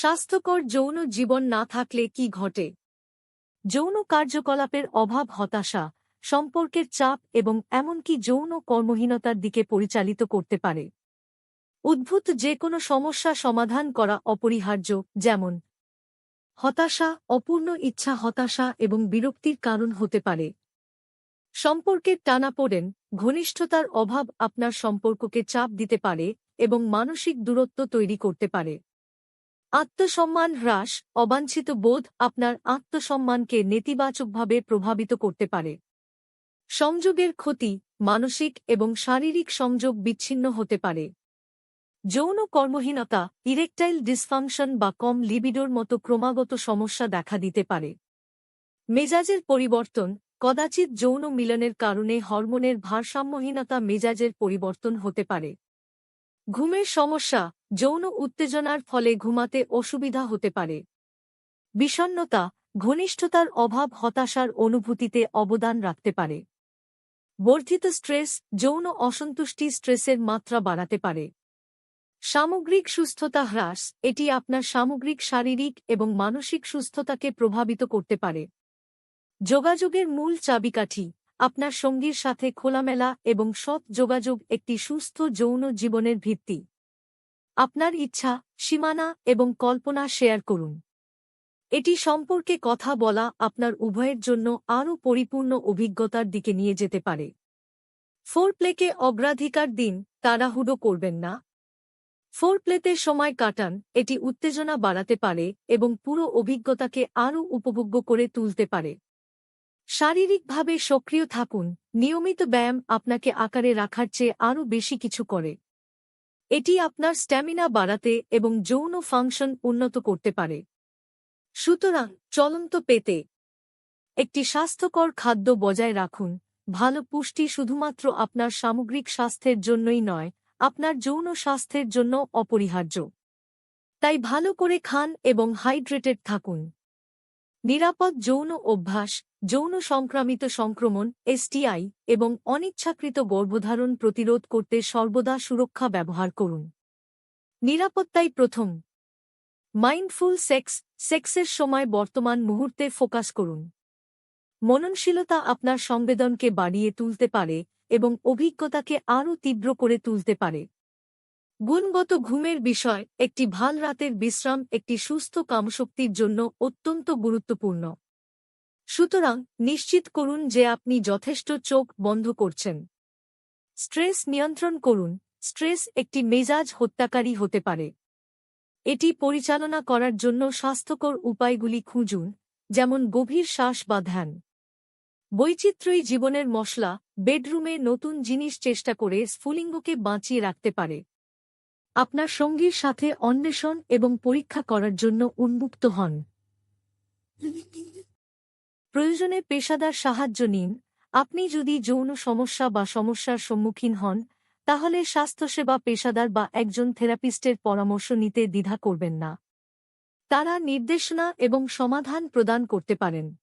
স্বাস্থ্যকর যৌন জীবন না থাকলে কি ঘটে? যৌন কার্যকলাপের অভাব, হতাশা, সম্পর্কের চাপ এবং এমনকি যৌন কর্মহীনতার দিকে পরিচালিত করতে পারে। উদ্ভূত যে কোনো সমস্যা সমাধান করা অপরিহার্য, যেমন হতাশা, অপূর্ণ ইচ্ছা, হতাশা এবং বিরক্তির কারণ হতে পারে। সম্পর্কের টানাপোড়েন ঘনিষ্ঠতার অভাব আপনার সম্পর্ককে চাপ দিতে পারে এবং মানসিক দূরত্ব তৈরি করতে পারে। আত্মসম্মান হ্রাস, অবাঞ্ছিত বোধ আপনার আত্মসম্মানকে নেতিবাচকভাবে প্রভাবিত করতে পারে। সংযোগের ক্ষতি, মানসিক এবং শারীরিক সংযোগ বিচ্ছিন্ন হতে পারে। যৌন কর্মহীনতা, ইরেকটাইল ডিসফাংশন বা কম লিবিডোর মতো ক্রমাগত সমস্যা দেখা দিতে পারে। মেজাজের পরিবর্তন, কদাচিৎ যৌন মিলনের কারণে হরমোনের ভারসাম্যহীনতা মেজাজের পরিবর্তন হতে পারে। ঘুমের সমস্যা যৌন উত্তেজনার ফলে ঘুমাতে অসুবিধা হতে পারে। বিষণ্নতা ঘনিষ্ঠতার অভাব হতাশার অনুভূতিতে অবদান রাখতে পারে। বর্ধিত স্ট্রেস, যৌন অসন্তুষ্টি স্ট্রেসের মাত্রা বাড়াতে পারে। সামগ্রিক সুস্থতা হ্রাস, এটি আপনার সামগ্রিক শারীরিক এবং মানসিক সুস্থতাকে প্রভাবিত করতে পারে। যোগাযোগের মূল চাবিকাঠি, আপনার সঙ্গীর সাথে খোলামেলা এবং সৎ যোগাযোগ একটি সুস্থ যৌন জীবনের ভিত্তি। আপনার ইচ্ছা, সীমানা এবং কল্পনা শেয়ার করুন। এটি সম্পর্কে কথা বলা আপনার উভয়ের জন্য আরও পরিপূর্ণ অভিজ্ঞতার দিকে নিয়ে যেতে পারে। ফোর প্লেকে অগ্রাধিকার দিন তাড়াহুড়ো করবেন না। ফোর প্লেতে সময় কাটান, এটি উত্তেজনা বাড়াতে পারে এবং পুরো অভিজ্ঞতাকে আরও উপভোগ্য করে তুলতে পারে। শারীরিকভাবে সক্রিয় থাকুন, নিয়মিত ব্যায়াম আপনাকে আকারে রাখার চেয়ে আরও বেশি কিছু করে। এটি আপনার স্ট্যামিনা বাড়াতে এবং যৌন ফাংশন উন্নত করতে পারে। সুতরাং চলন্ত পেতে একটি স্বাস্থ্যকর খাদ্য বজায় রাখুন। ভালো পুষ্টি শুধুমাত্র আপনার সামগ্রিক স্বাস্থ্যের জন্যই নয়, আপনার যৌন স্বাস্থ্যের জন্য অপরিহার্য। তাই ভালো করে খান এবং হাইড্রেটেড থাকুন। নিরাপদ যৌন অভ্যাস, যৌন সংক্রামিত সংক্রমণ এসটিআই এবং অনিচ্ছাকৃত গর্ভধারণ প্রতিরোধ করতে সর্বদা সুরক্ষা ব্যবহার করুন। নিরাপত্তাই প্রথম। মাইন্ডফুল সেক্স, সেক্সের সময় বর্তমান মুহূর্তে ফোকাস করুন। মননশীলতা আপনার সংবেদনকে বাড়িয়ে তুলতে পারে এবং অভিজ্ঞতাকে আরও তীব্র করে তুলতে পারে। গুণগত ঘুমের বিষয়, একটি ভালো রাতের বিশ্রাম, একটি সুস্থ কামশক্তির জন্য অত্যন্ত গুরুত্বপূর্ণ। সুতরাং, নিশ্চিত করুন যে আপনি যথেষ্ট চোখ বন্ধ করছেন। স্ট্রেস নিয়ন্ত্রণ করুন, স্ট্রেস একটি মেজাজ হত্যাকারী হতে পারে। এটি পরিচালনা করার জন্য স্বাস্থ্যকর উপায়গুলি খুঁজুন, যেমন গভীর শ্বাস বা ধ্যান। বৈচিত্র্যই জীবনের মশলা, বেডরুমে নতুন জিনিস চেষ্টা করে স্ফুলিঙ্গকে বাঁচিয়ে রাখতে পারে। আপনার সঙ্গীর সাথে অন্বেষণ এবং পরীক্ষা করার জন্য উন্মুক্ত হন। প্রয়োজনে পেশাদার সাহায্য নিন। আপনি যদি যৌন সমস্যা বা সমস্যার সম্মুখীন হন, তাহলে স্বাস্থ্যসেবা পেশাদার বা একজন থেরাপিস্টের পরামর্শ নিতে দ্বিধা করবেন না। তারা নির্দেশনা এবং সমাধান প্রদান করতে পারেন।